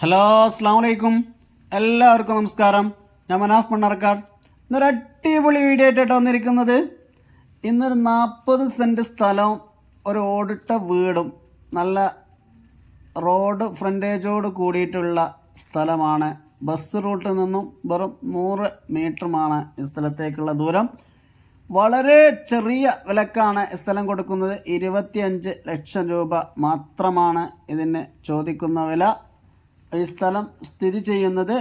Hello അസ്സാം വലൈക്കും എല്ലാവർക്കും നമസ്കാരം. ഞാൻ മനാഫ് മണ്ണാർക്കാട്. ഇന്നൊരു അടിപൊളി വീഡിയോ ആയിട്ടാണ് വന്നിരിക്കുന്നത്. ഇന്നൊരു നാൽപ്പത് സെന്റ് സ്ഥലവും ഒരു ഓടിട്ട വീടും നല്ല റോഡ് ഫ്രണ്ടേജോട് കൂടിയിട്ടുള്ള സ്ഥലമാണ്. ബസ് റൂട്ടിൽ നിന്നും വെറും നൂറ് മീറ്ററുമാണ് ഈ സ്ഥലത്തേക്കുള്ള ദൂരം. വളരെ ചെറിയ വിലക്കാണ് സ്ഥലം കൊടുക്കുന്നത്. ഇരുപത്തിയഞ്ച് ലക്ഷം രൂപ മാത്രമാണ് ഇതിന് ചോദിക്കുന്ന വില. ഈ സ്ഥലം സ്ഥിതി ചെയ്യുന്നത്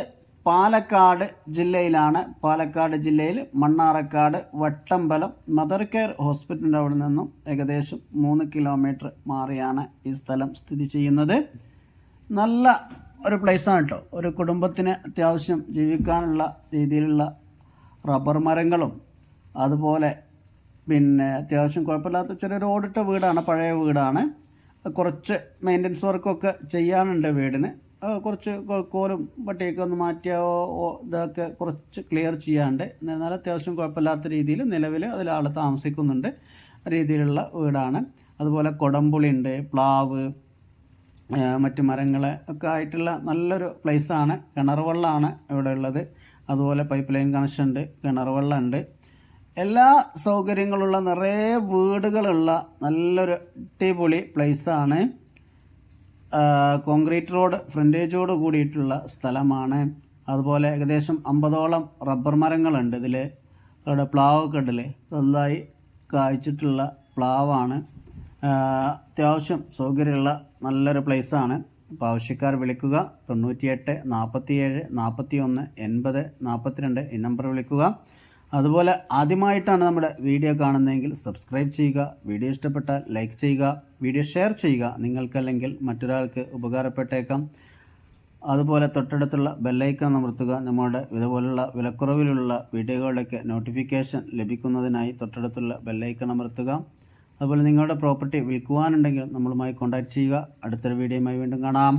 പാലക്കാട് ജില്ലയിലാണ്. പാലക്കാട് ജില്ലയിൽ മണ്ണാറക്കാട് വട്ടമ്പലം മദർ കെയർ ഹോസ്പിറ്റലിന്റെ അവിടെ നിന്നും ഏകദേശം മൂന്ന് കിലോമീറ്റർ മാറിയാണ് ഈ സ്ഥലം സ്ഥിതി ചെയ്യുന്നത്. നല്ല ഒരു പ്ലേസാണ് കേട്ടോ. ഒരു കുടുംബത്തിന് അത്യാവശ്യം ജീവിക്കാനുള്ള രീതിയിലുള്ള റബ്ബർ മരങ്ങളും അതുപോലെ പിന്നെ അത്യാവശ്യം കുഴപ്പമില്ലാത്ത ചെറിയൊരു ഓടിട്ട വീടാണ് പഴയ വീടാണ്. കുറച്ച് മെയിന്റനൻസ് വർക്കൊക്കെ ചെയ്യാനുണ്ട് വീടിന്. കുറച്ച് കോലും പട്ടിയൊക്കെ ഒന്ന് മാറ്റിയ ഇതൊക്കെ കുറച്ച് ക്ലിയർ ചെയ്യാണ്ട്. എന്നാൽ അത്യാവശ്യം കുഴപ്പമില്ലാത്ത രീതിയിൽ നിലവിൽ അതിൽ ആൾ താമസിക്കുന്നുണ്ട്. രീതിയിലുള്ള വീടാണ്. അതുപോലെ കൊടംപുളി ഉണ്ട് പ്ലാവ് മറ്റു മരങ്ങൾ ഒക്കെ ആയിട്ടുള്ള നല്ലൊരു പ്ലേസാണ് കിണർ വെള്ളമാണ് ഇവിടെ ഉള്ളത്. അതുപോലെ പൈപ്പ് ലൈൻ കണക്ഷൻ ഉണ്ട് കിണർ എല്ലാ സൗകര്യങ്ങളുള്ള നിറയെ വീടുകളുള്ള നല്ലൊരു അടിപൊളി പ്ലേസാണ് കോൺക്രീറ്റ് റോഡ് ഫ്രണ്ടേജോട് കൂടിയിട്ടുള്ള സ്ഥലമാണ്. അതുപോലെ ഏകദേശം അമ്പതോളം റബ്ബർ മരങ്ങളുണ്ട് ഇതിൽ അവിടെ പ്ലാവ് ഉണ്ടല്ലേ? നന്നായി കായ്ച്ചിട്ടുള്ള പ്ലാവാണ്. അത്യാവശ്യം സൗകര്യമുള്ള നല്ലൊരു പ്ലേസാണ്. അപ്പോൾ ആവശ്യക്കാർ വിളിക്കുക. തൊണ്ണൂറ്റിയെട്ട് നാൽപ്പത്തിയേഴ് നാൽപ്പത്തി ഒന്ന് എൺപത് നാൽപ്പത്തിരണ്ട് ഈ നമ്പർ വിളിക്കുക. അതുപോലെ ആദ്യമായിട്ടാണ് നമ്മുടെ വീഡിയോ കാണുന്നതെങ്കിൽ സബ്സ്ക്രൈബ് ചെയ്യുക വീഡിയോ ഇഷ്ടപ്പെട്ടാൽ ലൈക്ക് ചെയ്യുക വീഡിയോ ഷെയർ ചെയ്യുക. നിങ്ങൾക്കല്ലെങ്കിൽ മറ്റൊരാൾക്ക് ഉപകാരപ്പെട്ടേക്കാം. അതുപോലെ തൊട്ടടുത്തുള്ള ബെല്ലൈക്കൺ അമർത്തുക. നമ്മുടെ ഇതുപോലുള്ള വിലക്കുറവിലുള്ള വീഡിയോകളുടെയൊക്കെ നോട്ടിഫിക്കേഷൻ ലഭിക്കുന്നതിനായി തൊട്ടടുത്തുള്ള ബെല്ലൈക്കൺ അമർത്തുക. അതുപോലെ നിങ്ങളുടെ പ്രോപ്പർട്ടി വിൽക്കുവാനുണ്ടെങ്കിൽ നമ്മളുമായി കോൺടാക്റ്റ് ചെയ്യുക. അടുത്തൊരു വീഡിയോയുമായി വീണ്ടും കാണാം.